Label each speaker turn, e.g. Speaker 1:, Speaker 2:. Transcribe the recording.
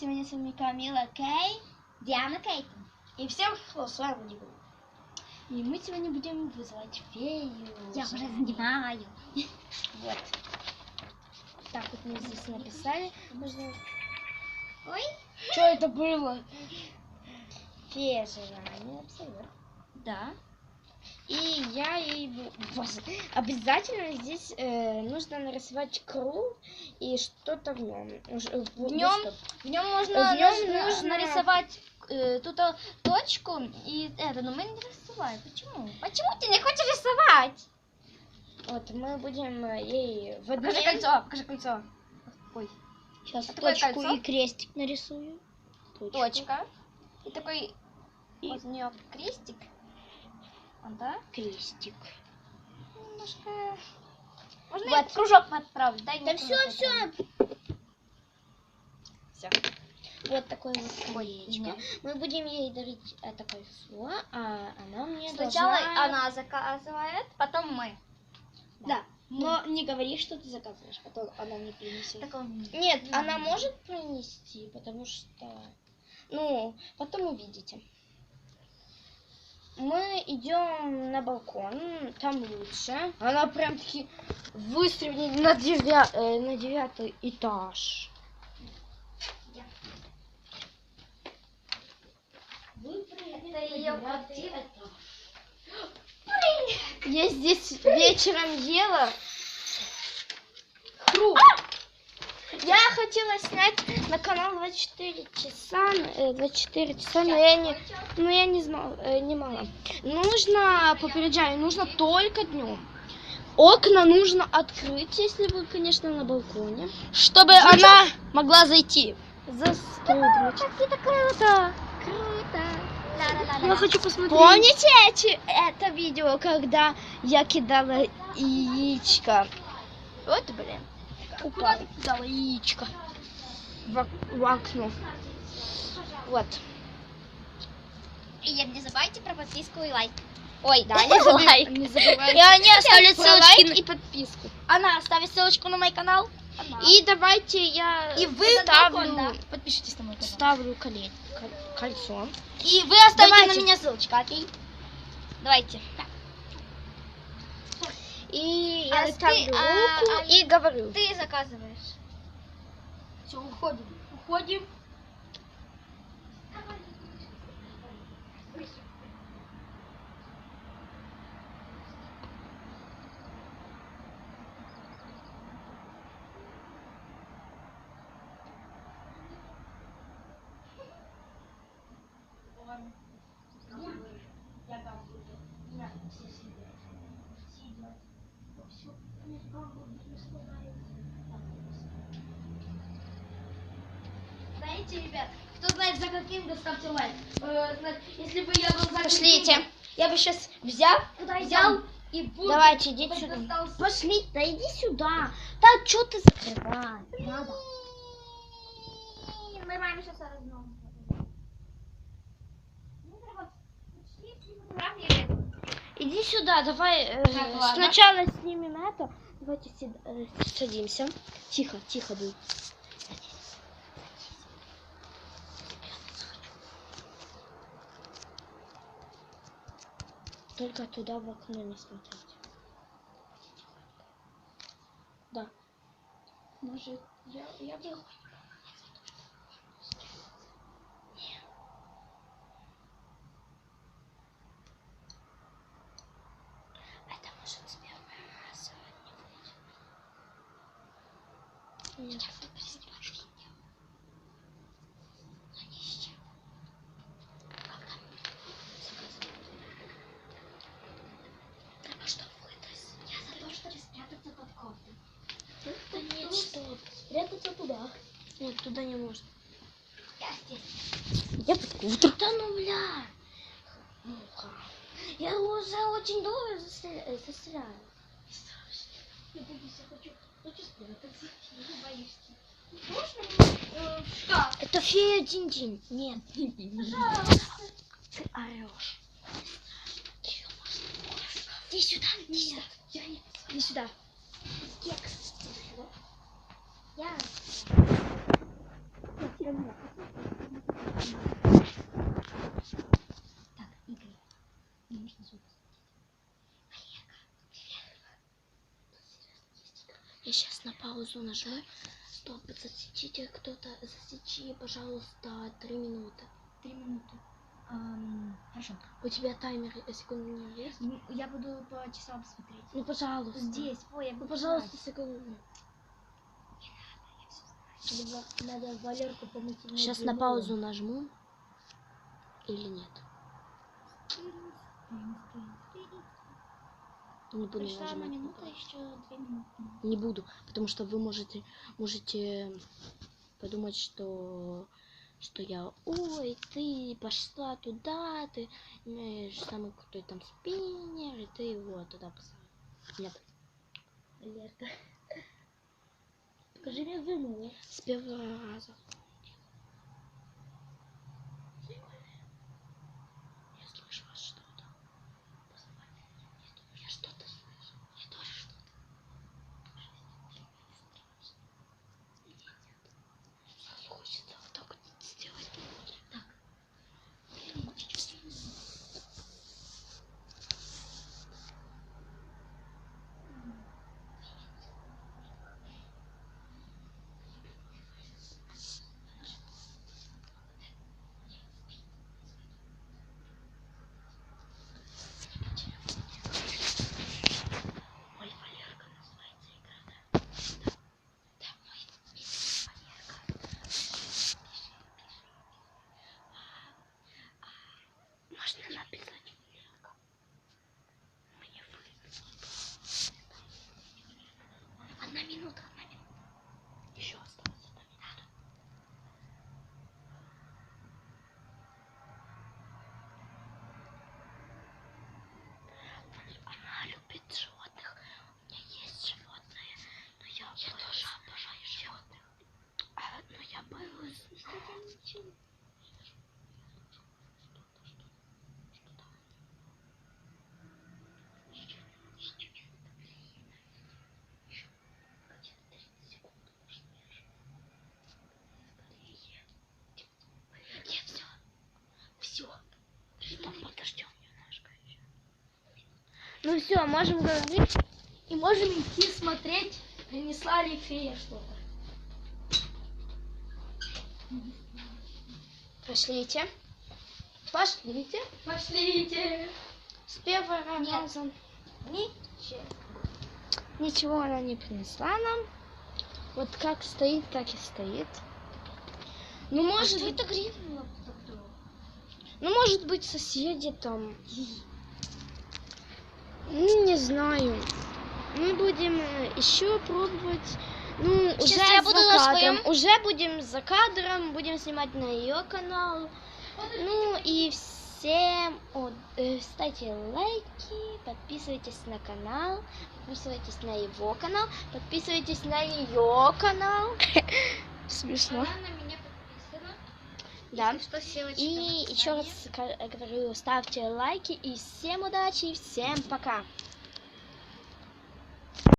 Speaker 1: Сегодня с вами Камила Кей, Диана Кейтон.
Speaker 2: И всем хлоп, с вами Димон.
Speaker 1: И мы сегодня будем вызывать фею.
Speaker 2: Я уже занимаю.
Speaker 1: Вот. Так, вот мы здесь написали. Можно...
Speaker 2: Ой.
Speaker 1: Что это было? Фея желания, абсолютно.
Speaker 2: Да.
Speaker 1: И я ей... Обязательно здесь э, нужно нарисовать круг и что-то в нем.
Speaker 2: В нем, в нем можно,
Speaker 1: В нем
Speaker 2: нужно
Speaker 1: нужно-
Speaker 2: нарисовать э, тут э, точку и это, но мы не рисовали. Почему? Почему ты не хочешь рисовать?
Speaker 1: Вот, мы будем э, ей в одну...
Speaker 2: Покажи кольцо, покажи кольцо. Ой,
Speaker 1: Сейчас
Speaker 2: А
Speaker 1: точку и крестик нарисую. Точку.
Speaker 2: точка. И такой из нее крестик. А, да?
Speaker 1: Крестик.
Speaker 2: Немножко... Можно
Speaker 1: Вот.
Speaker 2: вот. кружок отправить? Дай
Speaker 1: Да все, все.
Speaker 2: Всё.
Speaker 1: Вот такое вот колечко. Мы будем ей дарить это кольцо, а она мне
Speaker 2: Сначала
Speaker 1: должна...
Speaker 2: она заказывает, потом мы.
Speaker 1: Да, но не говори, что ты заказываешь, потом она не принесет.
Speaker 2: Такой...
Speaker 1: Нет,
Speaker 2: Да.
Speaker 1: она может принести, потому что... Ну, потом увидите. Мы идем на балкон, там лучше. Она прям таки выстрелит на, девя... э, на девятый этаж.
Speaker 2: Это ее квартира.
Speaker 1: Я здесь вечером ела. Круг. Я хотела снять на канал 24 часа, э, 24 часа, но я не, но я не знала, э, не могла. Нужно, попереджаю, нужно только днем. Окна нужно открыть, если вы, конечно, на балконе, чтобы она могла зайти. Застрелить.
Speaker 2: Это круто. Круто.
Speaker 1: Я хочу посмотреть. Помните эти, это видео, когда я кидала яичко? Вот, блин. Упала, яичко в, в окно. Вот.
Speaker 2: И не забывайте про подписку и лайк.
Speaker 1: Ой, да, не забывай.
Speaker 2: Не забывайте.
Speaker 1: И они оставят
Speaker 2: Про
Speaker 1: ссылочки
Speaker 2: лайк и подписку. Она оставит ссылочку на мой канал.
Speaker 1: И давайте я
Speaker 2: И вы
Speaker 1: ставлю,
Speaker 2: Подпишитесь на мой канал.
Speaker 1: ставлю коле- коль- кольцо.
Speaker 2: И вы оставите
Speaker 1: Давайте.
Speaker 2: на меня ссылочку, окей? Давайте.
Speaker 1: И
Speaker 2: А
Speaker 1: я
Speaker 2: ты-
Speaker 1: ставлю
Speaker 2: а-
Speaker 1: руку
Speaker 2: а-
Speaker 1: и говорю.
Speaker 2: Ты заказываешь. Все, уходим. Уходим. Знаете, ребят, кто знает за каким, да ставьте лайк. Э, Если бы я был за
Speaker 1: Пошлите.
Speaker 2: каким,
Speaker 1: Я бы сейчас взял,
Speaker 2: куда
Speaker 1: взял.
Speaker 2: и буду.
Speaker 1: Давайте,
Speaker 2: хоть
Speaker 1: сюда.
Speaker 2: достал-
Speaker 1: Пошли, да иди сюда. Так, что ты закрываешь? Надо.
Speaker 2: Мы маме сейчас фотографии.
Speaker 1: Иди сюда, давай э,
Speaker 2: Так,
Speaker 1: сначала снимем это. Давайте э, садимся. Тихо, тихо будь. Только туда в окно не смотреть. Да. Может, я, я выйдет. Нет. А что выдаст?
Speaker 2: Я за то, чтобы спрятаться под кофту.
Speaker 1: Да нет, что? Спрятаться туда. Нет, туда не можно.
Speaker 2: Я здесь.
Speaker 1: Я под кутер. Да ну, бля. Муха. Я уже очень долго застря- э, застряла.
Speaker 2: Я боюсь, я хочу, хочу спрятаться. Я не боишься. Можно? Э, Что?
Speaker 1: Это фея Динь-Динь. Нет.
Speaker 2: Пожалуйста.
Speaker 1: Ты орешь. Иди сюда, сюда.
Speaker 2: Я не
Speaker 1: Иди сюда.
Speaker 2: кекс. Я.
Speaker 1: Я
Speaker 2: Камила, Так, Игорь. Не нужно звук.
Speaker 1: Я сейчас на паузу нажму. Стоп, засечите кто-то, засечи, пожалуйста, три минуты.
Speaker 2: Три минуты. Ам, хорошо.
Speaker 1: У тебя таймер э, секундный есть?
Speaker 2: М, Я буду по часам смотреть.
Speaker 1: Ну, пожалуйста.
Speaker 2: Здесь, ой, я
Speaker 1: Ну,
Speaker 2: буду
Speaker 1: пожалуйста,
Speaker 2: знать.
Speaker 1: секундный.
Speaker 2: Надо, Валерку помыть.
Speaker 1: Сейчас на паузу нажму. Или нет? Не буду
Speaker 2: Пришла
Speaker 1: нажимать. на
Speaker 2: минута, еще две минуты.
Speaker 1: Не буду, потому что вы можете, можете подумать, что что я, ой, ты пошла туда, ты имеешь самый крутой там спиннер, и ты его туда посадила. Нет,
Speaker 2: Валерка. Покажи мне вину.
Speaker 1: с первого раза. Я слышу вас что-то. Я что-то слышу. Я тоже что-то. Сразу хочется вот так вот сделать. Так. Ой, Валерка называется игра, да? Да, да, мой имя Валерка. Пиши, пиши. А, а, можно написать Валерка? Мне выгодно. Одна минута, одна минута. Еще осталось одна минута. Она любит животных. У меня есть животные, но я, я тоже обожаю животных. А, но я боюсь. Нет, все. Все. Там подождем немножко еще. Ну все, можем говорить.
Speaker 2: И можем идти смотреть, принесла ли фея что-то.
Speaker 1: Пошлите. Пошлите.
Speaker 2: Пошлите.
Speaker 1: С первого раза.
Speaker 2: Ничего.
Speaker 1: Ничего она не принесла нам. Вот как стоит, так и стоит. Ну,
Speaker 2: А
Speaker 1: может,
Speaker 2: что
Speaker 1: быть-
Speaker 2: это гривна
Speaker 1: ну, может быть, соседи там. Не знаю. Мы будем еще пробовать. Ну,
Speaker 2: Сейчас
Speaker 1: уже
Speaker 2: я
Speaker 1: за
Speaker 2: буду на
Speaker 1: кадром.
Speaker 2: своем.
Speaker 1: Уже будем за кадром, будем снимать на ее канал. Ну и всем о, э, ставьте лайки, подписывайтесь на канал, подписывайтесь на его канал, подписывайтесь на ее канал. Смешно. Да.
Speaker 2: Что, ссылочка
Speaker 1: И еще раз говорю, ставьте лайки и всем удачи, и всем пока.